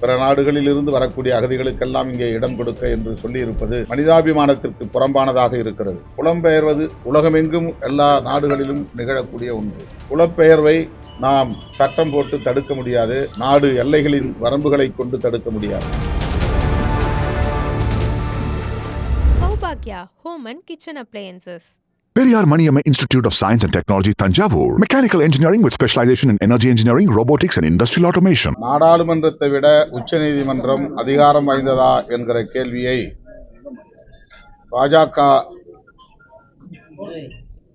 பிற நாடுகளில் இருந்து வரக்கூடிய அகதிகளுக்கெல்லாம் இங்கே இடம் கொடுக்க என்று சொல்லியிருப்பது மனிதாபிமானத்திற்கு புறம்பானதாக இருக்கிறது. புலம்பெயர்வது உலகமெங்கும் எல்லா நாடுகளிலும் நிகழக்கூடிய ஒன்று. புலப்பெயர்வை நாம் சட்டம் போட்டு தடுக்க முடியாது. நாடு எல்லைகளின் வரம்புகளை கொண்டு தடுக்க முடியாது. சௌபாக்யா home and kitchen appliances. Periyar Maniammai institute of science and technology Thanjavur mechanical engineering with specialisation in energy engineering robotics and industrial automation நாடாளுமன்றத்தை விட உச்சநீதிமன்றம் அதிகாரம் வாய்ந்ததா என்கிற கேள்வியை பாஜக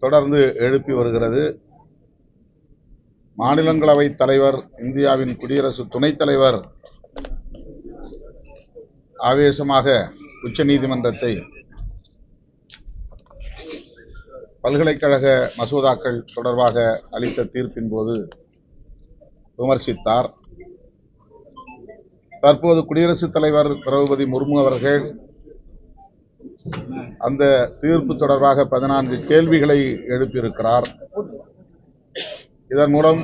தொடர்ந்து எழுப்பி வருகிறது மாநிலங்களவை தலைவர் இந்தியாவின் குடியரசு துணைத் தலைவர் ஆவேசமாக உச்சநீதிமன்றத்தை பல்கலைக்கழக மசோதாக்கள் தொடர்பாக அளித்த தீர்ப்பின் போது விமர்சித்தார். தற்போது குடியரசுத் தலைவர் திரௌபதி முர்மு அவர்கள் அந்த தீர்ப்பு தொடர்பாக பதினான்கு கேள்விகளை எழுப்பியிருக்கிறார். இதன் மூலம்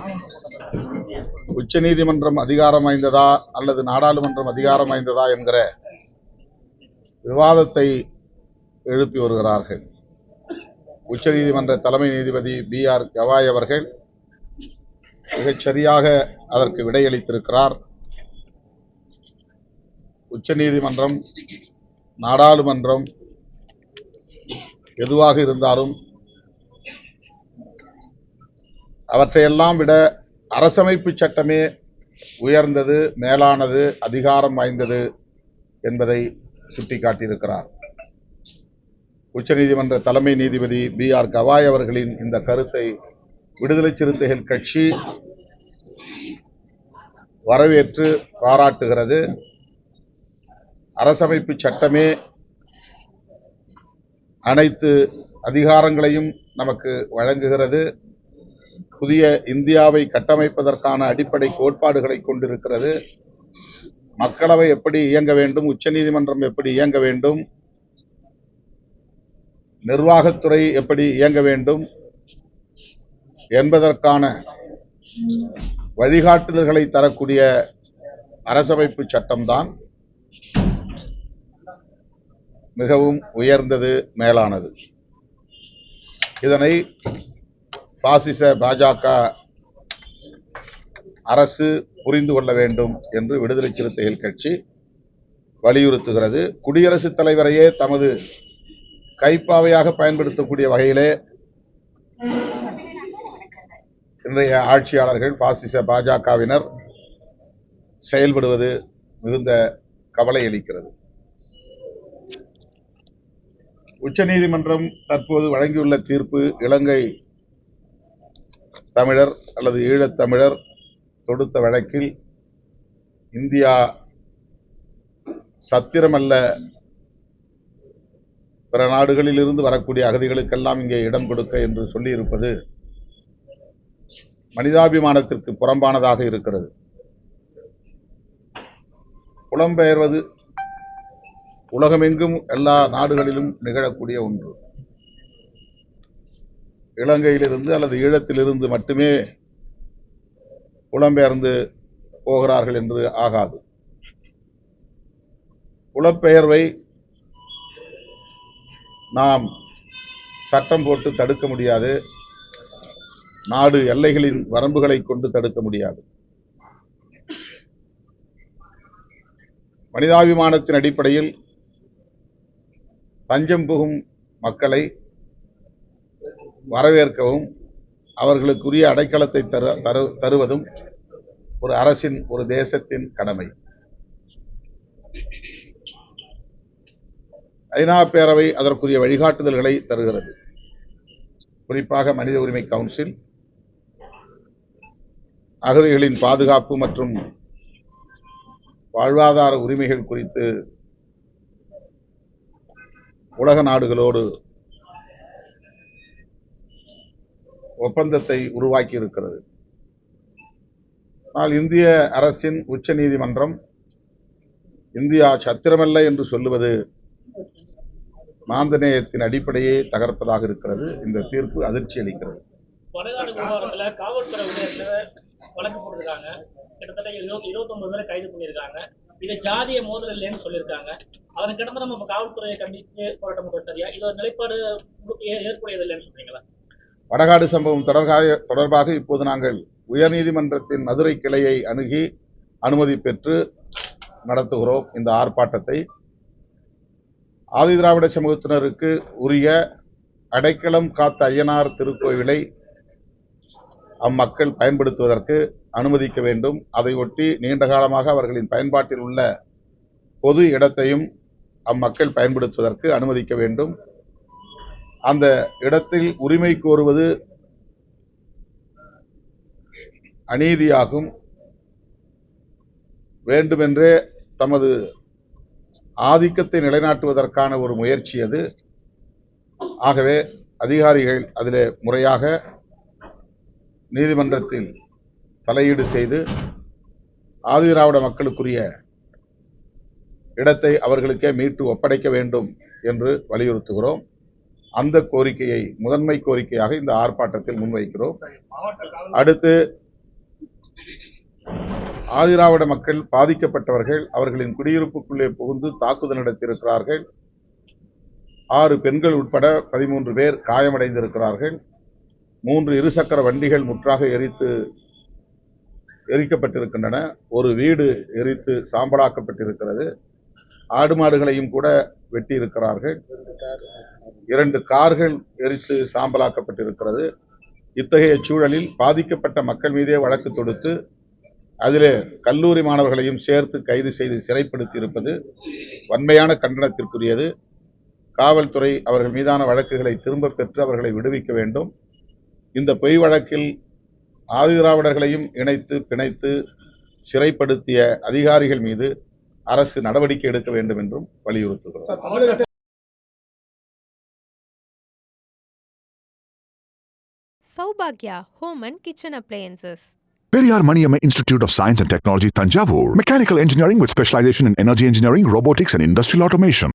உச்சநீதிமன்றம் அதிகாரம் வாய்ந்ததா அல்லது நாடாளுமன்றம் அதிகாரம் வாய்ந்ததா என்கிற விவாதத்தை எழுப்பி வருகிறார்கள். உச்சநீதிமன்ற தலைமை நீதிபதி பி ஆர் கவாய் அவர்கள் மிகச்சரியாக அதற்கு விடையளித்திருக்கிறார். உச்சநீதிமன்றம் நாடாளுமன்றம் எதுவாக இருந்தாலும் அவற்றையெல்லாம் விட அரசமைப்பு சட்டமே உயர்ந்தது மேலானது அதிகாரம் வாய்ந்தது என்பதை சுட்டிக்காட்டியிருக்கிறார். உச்சநீதிமன்ற தலைமை நீதிபதி பி ஆர் கவாய் அவர்களின் இந்த கருத்தை விடுதலை சிறுத்தைகள் கட்சி வரவேற்று பாராட்டுகிறது. அரசமைப்பு சட்டமே அனைத்து அதிகாரங்களையும் நமக்கு வழங்குகிறது. புதிய இந்தியாவை கட்டமைப்பதற்கான அடிப்படை கோட்பாடுகளை கொண்டிருக்கிறது. மக்களவை எப்படி இயங்க வேண்டும்? உச்சநீதிமன்றம் எப்படி இயங்க வேண்டும்? நிர்வாகத்துறை எப்படி இயங்க வேண்டும் என்பதற்கான வழிகாட்டுதல்களை தரக்கூடிய அரசமைப்பு சட்டம்தான் மிகவும் உயர்ந்தது மேலானது. இதனை பாசிச பாஜக அரசு புரிந்து கொள்ள வேண்டும் என்று விடுதலை சிறுத்தைகள் கட்சி வலியுறுத்துகிறது. குடியரசுத் தலைவரையே தமது கைப்பாவையாக பயன்படுத்தக்கூடிய வகையிலே இன்றைய ஆட்சியாளர்கள் பாசிச பாஜகவினர் செயல்படுவது மிகுந்த கவலை அளிக்கிறது. உச்சநீதிமன்றம் தற்போது வழங்கியுள்ள தீர்ப்பு இலங்கை தமிழர் அல்லது ஈழத்தமிழர் தொடுத்த வழக்கில் இந்தியா சத்திரமல்ல பிற நாடுகளில் இருந்து வரக்கூடிய அகதிகளுக்கெல்லாம் இங்கே இடம் கொடுக்க என்று சொல்லியிருப்பது மனிதாபிமானத்திற்கு புறம்பானதாக இருக்கிறது. புலம்பெயர்வது உலகமெங்கும் எல்லா நாடுகளிலும் நிகழக்கூடிய ஒன்று. இலங்கையிலிருந்து அல்லது ஈழத்திலிருந்து மட்டுமே புலம்பெயர்ந்து போகிறார்கள் என்று ஆகாது. புலப்பெயர்வை நாம் சட்டம் போட்டு தடுக்க முடியாது. நாடு எல்லைகளின் வரம்புகளை கொண்டு தடுக்க முடியாது. மனிதாபிமானத்தின் அடிப்படையில் தஞ்சம் புகும் மக்களை வரவேற்கவும் அவர்களுக்குரிய அடைக்கலத்தை தரு தரு- தருவதும் ஒரு அரசின் ஒரு தேசத்தின் கடமை. ஐநா பேரவை அதற்குரிய வழிகாட்டுதல்களை தருகிறது. குறிப்பாக மனித உரிமை கவுன்சில் அகதிகளின் பாதுகாப்பு மற்றும் வாழ்வாதார உரிமைகள் குறித்து உலக நாடுகளோடு ஒப்பந்தத்தை உருவாக்கி இருக்கிறது ஆனால் இந்திய அரசின் உச்ச நீதிமன்றம் இந்தியா சத்திரமல்ல என்று சொல்லுவது மாந்தநேயத்தின் அடிப்படையே தகர்ப்பதாக இருக்கிறது. இந்த தீர்ப்பு அதிர்ச்சி அளிக்கிறது. இது ஜாதிய மோதல் இல்லைன்னு சொல்லியிருக்காங்க. அதன் கிடந்து நம்ம காவல்துறையை கண்டித்து போராட்டம் பண்றது சரியா? இது ஒரு நிலைப்பாடு ஏற்புடையது இல்லைன்னு சொல்றீங்களா? வடகாடு சம்பவம் தொடர்பாக தொடர்பாக இப்போது நாங்கள் உயர்நீதிமன்றத்தின் மதுரை கிளையை அணுகி அனுமதி பெற்று நடத்துகிறோம். இந்த ஆர்ப்பாட்டத்தை ஆதி திராவிட சமூகத்தினருக்கு உரிய அடைக்கலம் காத்த ஐயனார் திருக்கோவிலை அம்மக்கள் பயன்படுத்துவதற்கு அனுமதிக்க வேண்டும். அதையொட்டி நீண்ட காலமாக அவர்களின் பயன்பாட்டில் உள்ள பொது இடத்தையும் அம்மக்கள் பயன்படுத்துவதற்கு அனுமதிக்க வேண்டும். அந்த இடத்தில் உரிமை கோருவது அநீதியாகும். வேண்டுமென்றே தமது ஆதிக்கத்தை நிலைநாட்டுவதற்கான ஒரு முயற்சி அது. ஆகவே அதிகாரிகள் அதிலே முறையாக நீதிமன்றத்தில் தலையீடு செய்து ஆதிதிராவிட மக்களுக்குரிய இடத்தை அவர்களுக்கே மீட்டு ஒப்படைக்க வேண்டும் என்று வலியுறுத்துகிறோம். அந்த கோரிக்கையை முதன்மை கோரிக்கையாக இந்த ஆர்ப்பாட்டத்தில் முன்வைக்கிறோம். அடுத்து ஆதிராவிட மக்கள் பாதிக்கப்பட்டவர்கள் அவர்களின் குடியிருப்புக்குள்ளே புகுந்து தாக்குதல் நடத்தியிருக்கிறார்கள். ஆறு பெண்கள் உட்பட பதிமூன்று பேர் காயமடைந்திருக்கிறார்கள். மூன்று இருசக்கர வண்டிகள் முற்றாக எரித்து எரிக்கப்பட்டிருக்கின்றன. ஒரு வீடு எரித்து சாம்பலாக்கப்பட்டிருக்கிறது. ஆடு மாடுகளையும் கூட வெட்டியிருக்கிறார்கள். இரண்டு கார்கள் எரித்து சாம்பலாக்கப்பட்டிருக்கிறது. இத்தகைய சூழலில் பாதிக்கப்பட்ட மக்கள் மீதே வழக்கு தொடுத்து அதிலே கல்லூரி மாணவர்களையும் சேர்த்து கைது செய்து சிறைப்படுத்தி இருப்பது வன்மையான கண்டனத்திற்குரியது. காவல்துறை அவர்கள் மீதான வழக்குகளை திரும்ப பெற்று அவர்களை விடுவிக்க வேண்டும். இந்த பொய் வழக்கில் ஆதிதிராவிடர்களையும் இணைத்து பிணைத்து சிறைப்படுத்திய அதிகாரிகள் மீது அரசு நடவடிக்கை எடுக்க வேண்டும் என்றும் வலியுறுத்துகிறோம். Saubhagya Home and Kitchen Appliances. Periyar Maniamma Institute of Science and Technology, Tanjavur. Mechanical engineering with specialization in energy engineering, robotics, and industrial automation.